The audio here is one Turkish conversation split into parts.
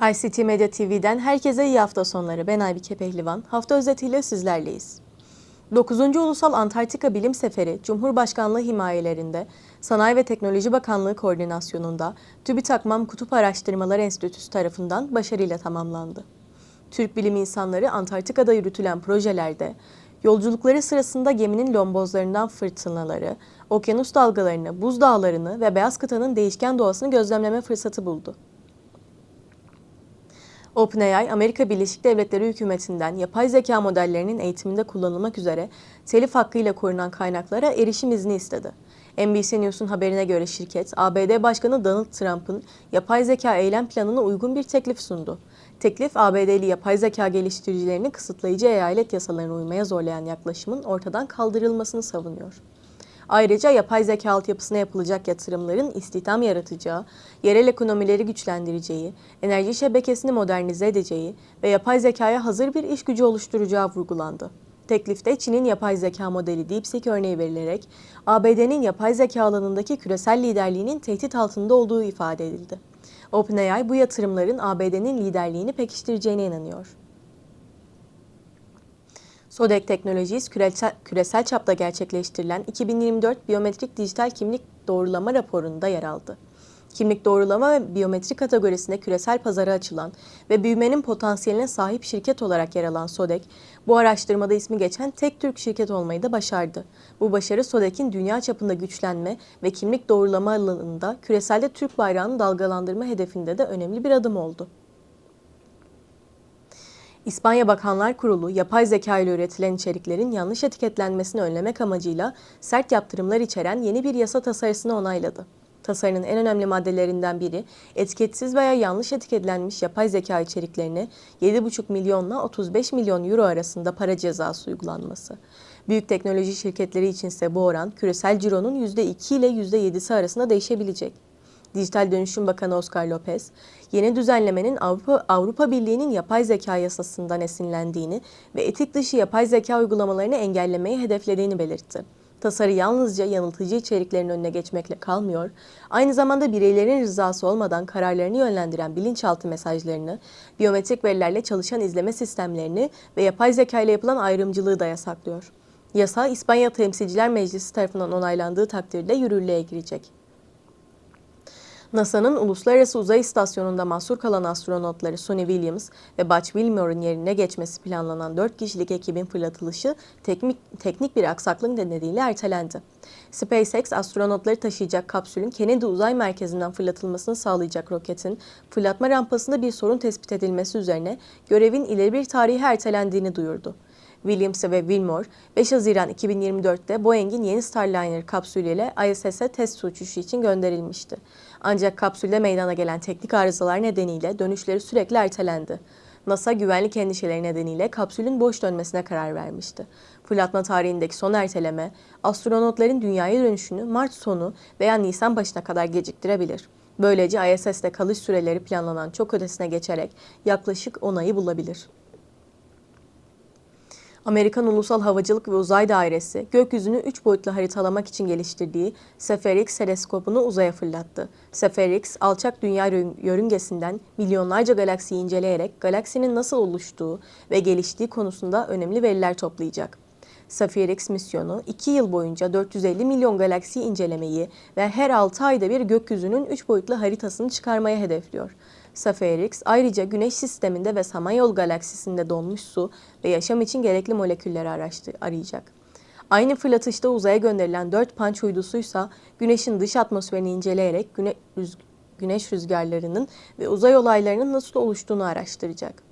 ICT Medya TV'den herkese iyi hafta sonları. Ben Aybike Pehlivan. Hafta özetiyle sizlerleyiz. 9. Ulusal Antarktika Bilim Seferi Cumhurbaşkanlığı himayelerinde Sanayi ve Teknoloji Bakanlığı koordinasyonunda TÜBİTAK-MAM Kutup Araştırmaları Enstitüsü tarafından başarıyla tamamlandı. Türk bilim insanları Antarktika'da yürütülen projelerde yolculukları sırasında geminin lombozlarından fırtınaları, okyanus dalgalarını, buz dağlarını ve beyaz kıtanın değişken doğasını gözlemleme fırsatı buldu. OpenAI, Amerika Birleşik Devletleri hükümetinden yapay zeka modellerinin eğitiminde kullanılmak üzere telif hakkıyla korunan kaynaklara erişim izni istedi. NBC News'un haberine göre şirket, ABD Başkanı Donald Trump'ın yapay zeka eylem planına uygun bir teklif sundu. Teklif, ABD'li yapay zeka geliştiricilerini kısıtlayıcı eyalet yasalarına uymaya zorlayan yaklaşımın ortadan kaldırılmasını savunuyor. Ayrıca yapay zeka altyapısına yapılacak yatırımların istihdam yaratacağı, yerel ekonomileri güçlendireceği, enerji şebekesini modernize edeceği ve yapay zekaya hazır bir iş gücü oluşturacağı vurgulandı. Teklifte Çin'in yapay zeka modeli DeepSeek örneği verilerek ABD'nin yapay zeka alanındaki küresel liderliğinin tehdit altında olduğu ifade edildi. OpenAI bu yatırımların ABD'nin liderliğini pekiştireceğine inanıyor. Sodek Teknolojies küresel, küresel çapta gerçekleştirilen 2024 Biyometrik Dijital Kimlik Doğrulama raporunda yer aldı. Kimlik doğrulama ve biyometri kategorisinde küresel pazara açılan ve büyümenin potansiyeline sahip şirket olarak yer alan Sodek, bu araştırmada ismi geçen tek Türk şirket olmayı da başardı. Bu başarı Sodek'in dünya çapında güçlenme ve kimlik doğrulama alanında küreselde Türk bayrağını dalgalandırma hedefinde de önemli bir adım oldu. İspanya Bakanlar Kurulu, yapay zeka ile üretilen içeriklerin yanlış etiketlenmesini önlemek amacıyla sert yaptırımlar içeren yeni bir yasa tasarısını onayladı. Tasarının en önemli maddelerinden biri, etiketsiz veya yanlış etiketlenmiş yapay zeka içeriklerine 7,5 milyonla 35 milyon euro arasında para cezası uygulanması. Büyük teknoloji şirketleri içinse bu oran küresel cironun %2 ile %7'si arasında değişebilecek. Dijital Dönüşüm Bakanı Oscar Lopez, yeni düzenlemenin Avrupa, Avrupa Birliği'nin yapay zeka yasasından esinlendiğini ve etik dışı yapay zeka uygulamalarını engellemeyi hedeflediğini belirtti. Tasarı yalnızca yanıltıcı içeriklerin önüne geçmekle kalmıyor, aynı zamanda bireylerin rızası olmadan kararlarını yönlendiren bilinçaltı mesajlarını, biyometrik verilerle çalışan izleme sistemlerini ve yapay zeka ile yapılan ayrımcılığı da yasaklıyor. Yasa, İspanya Temsilciler Meclisi tarafından onaylandığı takdirde yürürlüğe girecek. NASA'nın Uluslararası Uzay İstasyonu'nda mahsur kalan astronotları Sony Williams ve Butch Wilmore'un yerine geçmesi planlanan 4 kişilik ekibin fırlatılışı teknik, teknik bir aksaklık nedeniyle ertelendi. SpaceX astronotları taşıyacak kapsülün Kennedy Uzay Merkezi'nden fırlatılmasını sağlayacak roketin fırlatma rampasında bir sorun tespit edilmesi üzerine görevin ileri bir tarihe ertelendiğini duyurdu. Williams ve Wilmore 5 Haziran 2024'te Boeing'in yeni Starliner kapsülüyle ISS'e test uçuşu için gönderilmişti. Ancak kapsülde meydana gelen teknik arızalar nedeniyle dönüşleri sürekli ertelendi. NASA güvenlik endişeleri nedeniyle kapsülün boş dönmesine karar vermişti. Fırlatma tarihindeki son erteleme, astronotların dünyaya dönüşünü Mart sonu veya Nisan başına kadar geciktirebilir. Böylece ISS'te kalış süreleri planlanan çok ötesine geçerek yaklaşık 10 ayı bulabilir. Amerikan Ulusal Havacılık ve Uzay Dairesi, gökyüzünü 3 boyutlu haritalamak için geliştirdiği SEFER-X teleskopunu uzaya fırlattı. SEFER-X, alçak dünya yörüngesinden milyonlarca galaksiyi inceleyerek galaksinin nasıl oluştuğu ve geliştiği konusunda önemli veriler toplayacak. SEFER-X misyonu 2 yıl boyunca 450 milyon galaksiyi incelemeyi ve her 6 ayda bir gökyüzünün 3 boyutlu haritasını çıkarmaya hedefliyor. Saferix ayrıca Güneş sisteminde ve Samanyol galaksisinde donmuş su ve yaşam için gerekli molekülleri araştır, arayacak. Aynı fırlatışta uzaya gönderilen 4 panç uydusuysa Güneş'in dış atmosferini inceleyerek güne, rüz, güneş rüzgarlarının ve uzay olaylarının nasıl oluştuğunu araştıracak.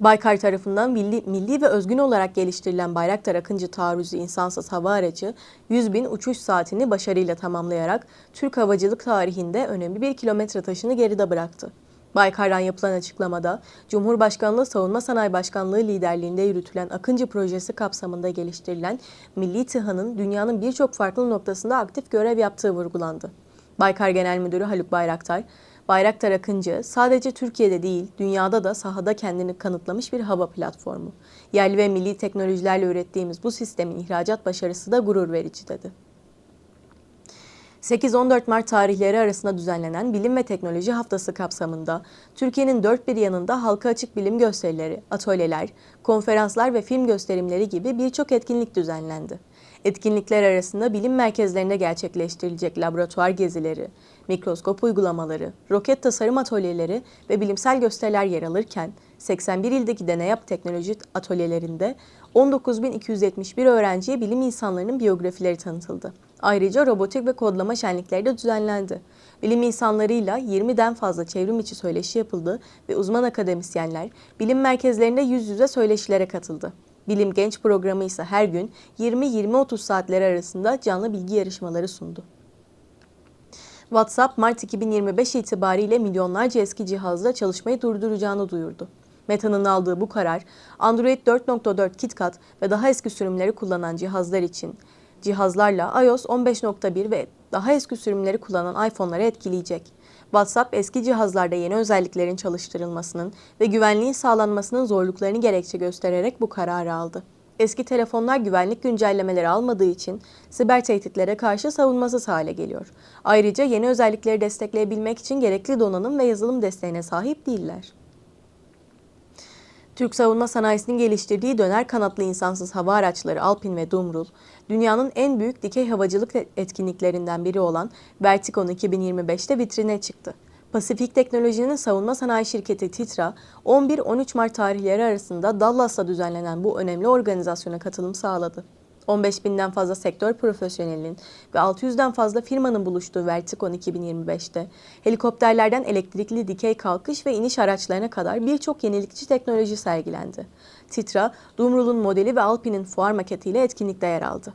Baykar tarafından milli, milli ve özgün olarak geliştirilen Bayraktar Akıncı taarruzu insansız hava aracı 100 bin uçuş saatini başarıyla tamamlayarak Türk havacılık tarihinde önemli bir kilometre taşını geride bıraktı. Baykar'dan yapılan açıklamada, Cumhurbaşkanlığı Savunma Sanayi Başkanlığı liderliğinde yürütülen Akıncı projesi kapsamında geliştirilen Milli TİHA'nın dünyanın birçok farklı noktasında aktif görev yaptığı vurgulandı. Baykar Genel Müdürü Haluk Bayraktar, Bayraktar Akıncı sadece Türkiye'de değil, dünyada da sahada kendini kanıtlamış bir hava platformu. Yerli ve milli teknolojilerle ürettiğimiz bu sistemin ihracat başarısı da gurur verici dedi. 8-14 Mart tarihleri arasında düzenlenen Bilim ve Teknoloji Haftası kapsamında Türkiye'nin dört bir yanında halka açık bilim gösterileri, atölyeler, konferanslar ve film gösterimleri gibi birçok etkinlik düzenlendi. Etkinlikler arasında bilim merkezlerinde gerçekleştirilecek laboratuvar gezileri, mikroskop uygulamaları, roket tasarım atölyeleri ve bilimsel gösteriler yer alırken 81 ildeki deney yap teknoloji atölyelerinde 19.271 öğrenciye bilim insanlarının biyografileri tanıtıldı. Ayrıca robotik ve kodlama şenlikleri de düzenlendi. Bilim insanlarıyla 20'den fazla çevrim içi söyleşi yapıldı ve uzman akademisyenler bilim merkezlerinde yüz yüze söyleşilere katıldı. Bilim Genç programı ise her gün 20-20-30 saatleri arasında canlı bilgi yarışmaları sundu. WhatsApp Mart 2025 itibariyle milyonlarca eski cihazla çalışmayı durduracağını duyurdu. Meta'nın aldığı bu karar Android 4.4 KitKat ve daha eski sürümleri kullanan cihazlar için cihazlarla iOS 15.1 ve daha eski sürümleri kullanan iPhone'ları etkileyecek. WhatsApp eski cihazlarda yeni özelliklerin çalıştırılmasının ve güvenliğin sağlanmasının zorluklarını gerekçe göstererek bu kararı aldı. Eski telefonlar güvenlik güncellemeleri almadığı için siber tehditlere karşı savunmasız hale geliyor. Ayrıca yeni özellikleri destekleyebilmek için gerekli donanım ve yazılım desteğine sahip değiller. Türk savunma sanayisinin geliştirdiği döner kanatlı insansız hava araçları Alpin ve Dumrul, dünyanın en büyük dikey havacılık etkinliklerinden biri olan Verticon 2025'te vitrine çıktı. Pasifik Teknoloji'nin savunma sanayi şirketi Titra, 11-13 Mart tarihleri arasında Dallas'ta düzenlenen bu önemli organizasyona katılım sağladı. 15 binden fazla sektör profesyonelinin ve 600'den fazla firmanın buluştuğu Verticon 2025'te helikopterlerden elektrikli dikey kalkış ve iniş araçlarına kadar birçok yenilikçi teknoloji sergilendi. Titra, Dumrul'un modeli ve Alpine'in fuar maketiyle etkinlikte yer aldı.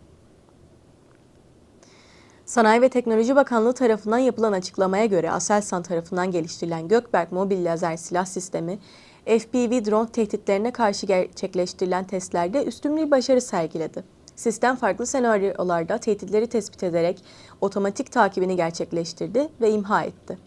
Sanayi ve Teknoloji Bakanlığı tarafından yapılan açıklamaya göre Aselsan tarafından geliştirilen Gökberk mobil lazer silah sistemi, FPV drone tehditlerine karşı gerçekleştirilen testlerde üstün bir başarı sergiledi. Sistem farklı senaryolarda tehditleri tespit ederek otomatik takibini gerçekleştirdi ve imha etti.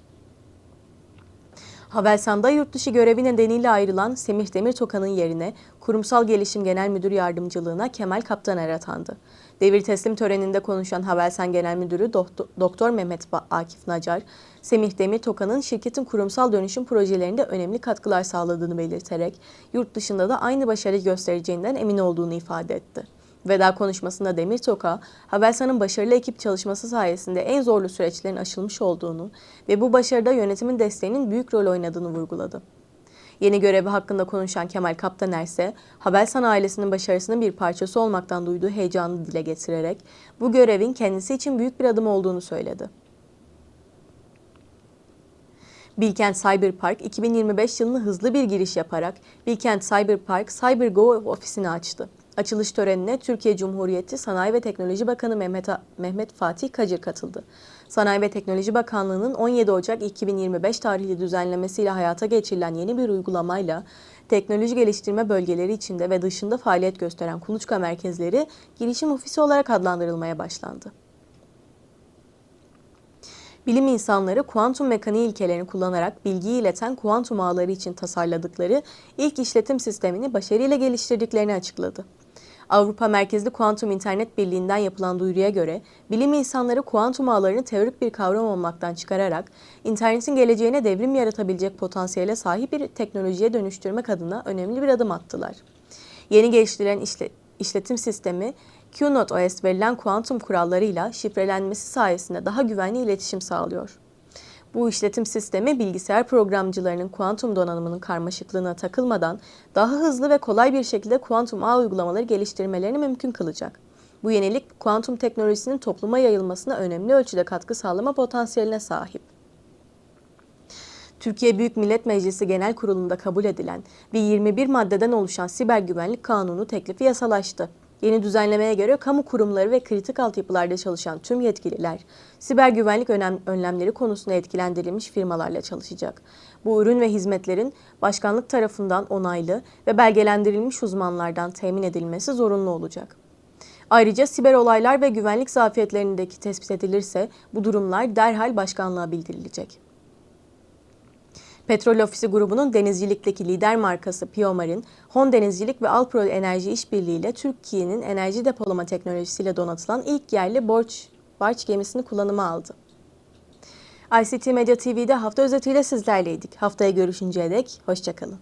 Havelsan'da yurt dışı görevi nedeniyle ayrılan Semih Demirtokan'ın yerine Kurumsal Gelişim Genel Müdür Yardımcılığına Kemal Kaptaner atandı. Devir teslim töreninde konuşan Havelsan Genel Müdürü Doktor Mehmet Akif Nacar, Semih Demirtokan'ın şirketin kurumsal dönüşüm projelerinde önemli katkılar sağladığını belirterek yurt dışında da aynı başarı göstereceğinden emin olduğunu ifade etti. Veda konuşmasında Demirtoka, Havelsan'ın başarılı ekip çalışması sayesinde en zorlu süreçlerin aşılmış olduğunu ve bu başarıda yönetimin desteğinin büyük rol oynadığını vurguladı. Yeni görevi hakkında konuşan Kemal Kaptaner ise Havelsan ailesinin başarısının bir parçası olmaktan duyduğu heyecanı dile getirerek bu görevin kendisi için büyük bir adım olduğunu söyledi. Bilkent Cyberpark 2025 yılını hızlı bir giriş yaparak Bilkent Cyberpark CyberGo ofisini açtı. Açılış törenine Türkiye Cumhuriyeti Sanayi ve Teknoloji Bakanı Mehmet, Mehmet Fatih Kacır katıldı. Sanayi ve Teknoloji Bakanlığı'nın 17 Ocak 2025 tarihli düzenlemesiyle hayata geçirilen yeni bir uygulamayla teknoloji geliştirme bölgeleri içinde ve dışında faaliyet gösteren kuluçka merkezleri girişim ofisi olarak adlandırılmaya başlandı. Bilim insanları kuantum mekaniği ilkelerini kullanarak bilgiyi ileten kuantum ağları için tasarladıkları ilk işletim sistemini başarıyla geliştirdiklerini açıkladı. Avrupa Merkezli Kuantum İnternet Birliği'nden yapılan duyuruya göre bilim insanları kuantum ağlarını teorik bir kavram olmaktan çıkararak internetin geleceğine devrim yaratabilecek potansiyele sahip bir teknolojiye dönüştürmek adına önemli bir adım attılar. Yeni geliştirilen işle, işletim sistemi QNOT OS verilen kuantum kurallarıyla şifrelenmesi sayesinde daha güvenli iletişim sağlıyor. Bu işletim sistemi bilgisayar programcılarının kuantum donanımının karmaşıklığına takılmadan daha hızlı ve kolay bir şekilde kuantum ağ uygulamaları geliştirmelerini mümkün kılacak. Bu yenilik kuantum teknolojisinin topluma yayılmasına önemli ölçüde katkı sağlama potansiyeline sahip. Türkiye Büyük Millet Meclisi Genel Kurulu'nda kabul edilen ve 21 maddeden oluşan siber güvenlik kanunu teklifi yasalaştı. Yeni düzenlemeye göre kamu kurumları ve kritik altyapılarda çalışan tüm yetkililer, siber güvenlik önlemleri konusunda etkilendirilmiş firmalarla çalışacak. Bu ürün ve hizmetlerin başkanlık tarafından onaylı ve belgelendirilmiş uzmanlardan temin edilmesi zorunlu olacak. Ayrıca siber olaylar ve güvenlik zafiyetlerindeki tespit edilirse bu durumlar derhal başkanlığa bildirilecek. Petrol Ofisi grubunun denizcilikteki lider markası Piomar'in Hon Denizcilik ve Alpro Enerji İşbirliği ile Türkiye'nin enerji depolama teknolojisiyle donatılan ilk yerli borç Barç gemisini kullanıma aldı. ICT Medya TV'de hafta özetiyle sizlerleydik. Haftaya görüşünceye dek hoşçakalın.